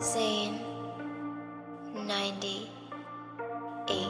Scene 98.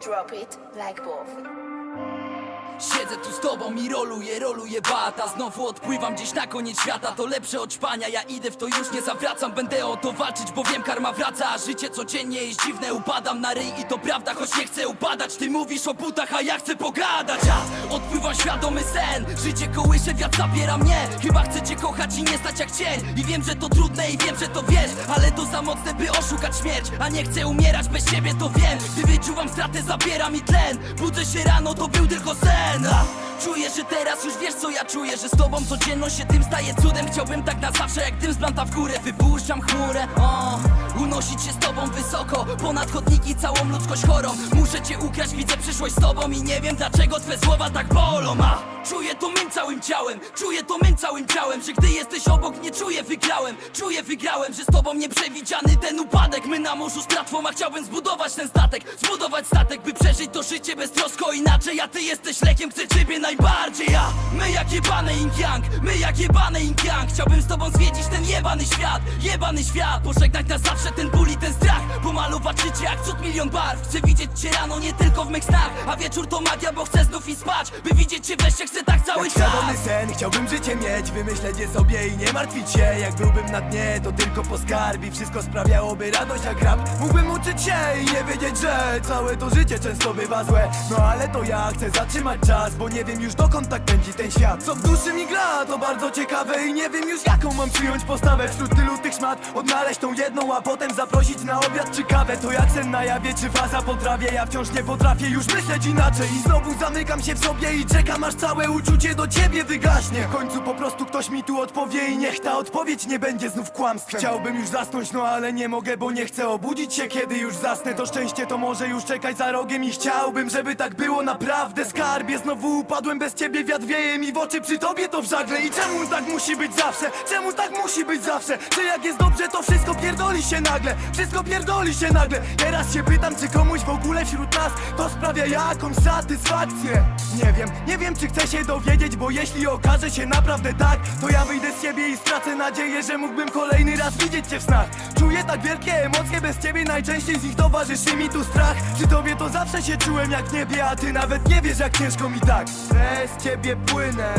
Drop it like Wolf. Siedzę tu z tobą i roluję, roluję bata. Znowu odpływam gdzieś na koniec świata. To lepsze od ćpania, ja idę w to już nie zawracam. Będę o to walczyć, bo wiem karma wraca. A życie codziennie jest dziwne, upadam na ryj I to prawda, choć nie chcę upadać. Ty mówisz o butach, a ja chcę pogadać. A odpływam świadomy sen. Życie kołysze, wiatr zabiera mnie. Chyba chcę cię kochać i nie stać jak cień. I wiem, że to trudne i wiem, że to wiesz Ale to za mocne, by oszukać śmierć. A nie chcę umierać bez ciebie, to wiem. Gdy wyczuwam stratę, zabiera mi tlen. Budzę się rano, to był tylko sen a, Czuję, że teraz już wiesz co ja czuję Że z tobą codzienność się tym staje cudem. Chciałbym tak na zawsze jak dym z w górę. Wypuszczam chmurę, o Unosić się z tobą wysoko. Ponad chodniki całą ludzkość chorą. Muszę cię ukraść, widzę przyszłość z tobą I nie wiem dlaczego twe słowa tak bolą. A czuję to mym całym ciałem Czuję to mym całym ciałem Że gdy jesteś obok nie czuję wygrałem. Czuję wygrałem, że z tobą nieprzewidziany ten upadek. My na morzu z tratwą, a chciałbym zbudować ten statek. Zbudować statek, by przeżyć to życie bez trosko. Inaczej, a ty jesteś lekiem, chcę ciebie najbardziej Ja, my jak jebane yin yang My jak jebane yin yang. Chciałbym z tobą zwiedzić ten jebany świat Jebany świat, pożegnać na zawsze ten ból i ten strach. Pomalować życie jak cud milion barw. Chcę widzieć cię rano, nie tylko w mych snach A wieczór to magia, bo chcę znów i spać. By widzieć cię wreszcie, chcę tak cały Jak czas. świadomy sen, chciałbym życie mieć Wymyśleć je sobie i nie martwić się. Jak byłbym na dnie, to tylko po skarbi. Wszystko sprawiałoby radość jak rap. Mógłbym uczyć się i nie wiedzieć, że Całe to życie często bywa złe. No ale to ja chcę zatrzymać czas Bo nie wiem już dokąd tak pędzi ten świat? Co w duszy mi gra, to bardzo ciekawe I nie wiem już jaką mam przyjąć postawę. Wśród tylu tych szmat Odnaleźć tą jedną, a potem zaprosić na obiad. Czy kawę To jak sen na jawie czy faza po trawie Ja wciąż nie potrafię już myśleć inaczej I znowu zamykam się w sobie i czekam aż całe uczucie do ciebie wygaśnie. W końcu po prostu ktoś mi tu odpowie i niech ta odpowiedź nie będzie znów kłamstwem. Chciałbym już zasnąć, no ale nie mogę, bo nie chcę obudzić się kiedy już zasnę. To szczęście to może już czekać za rogiem i chciałbym, żeby tak było. Naprawdę Skarbie, znowu upadłem bez ciebie, wiatr wieje mi w oczy przy tobie to w żagle. I czemu tak musi być zawsze? Czemu tak musi być zawsze? Że jak jest dobrze, to wszystko pierdoli się nagle. Wszystko pierdoli się nagle. Teraz się pytam, czy komuś w ogóle wśród nas To sprawia jakąś satysfakcję? Nie wiem, nie wiem czy chcę się dowiedzieć Bo jeśli okaże się naprawdę tak To ja wyjdę z siebie i stracę nadzieję Że mógłbym kolejny raz widzieć cię w snach. Czuję tak wielkie emocje bez ciebie Najczęściej z nich towarzyszy mi tu strach. Przy tobie to zawsze się czułem jak niebie A ty nawet nie wiesz jak ciężko mi tak Bez ciebie płynę.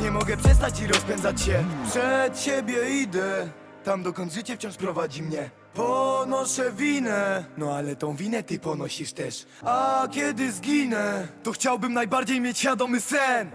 Nie mogę przestać i rozpędzać się. Przed siebie idę. Tam dokąd życie wciąż prowadzi mnie. Ponoszę winę. No ale tą winę ty ponosisz też. A kiedy zginę To chciałbym najbardziej mieć świadomy sen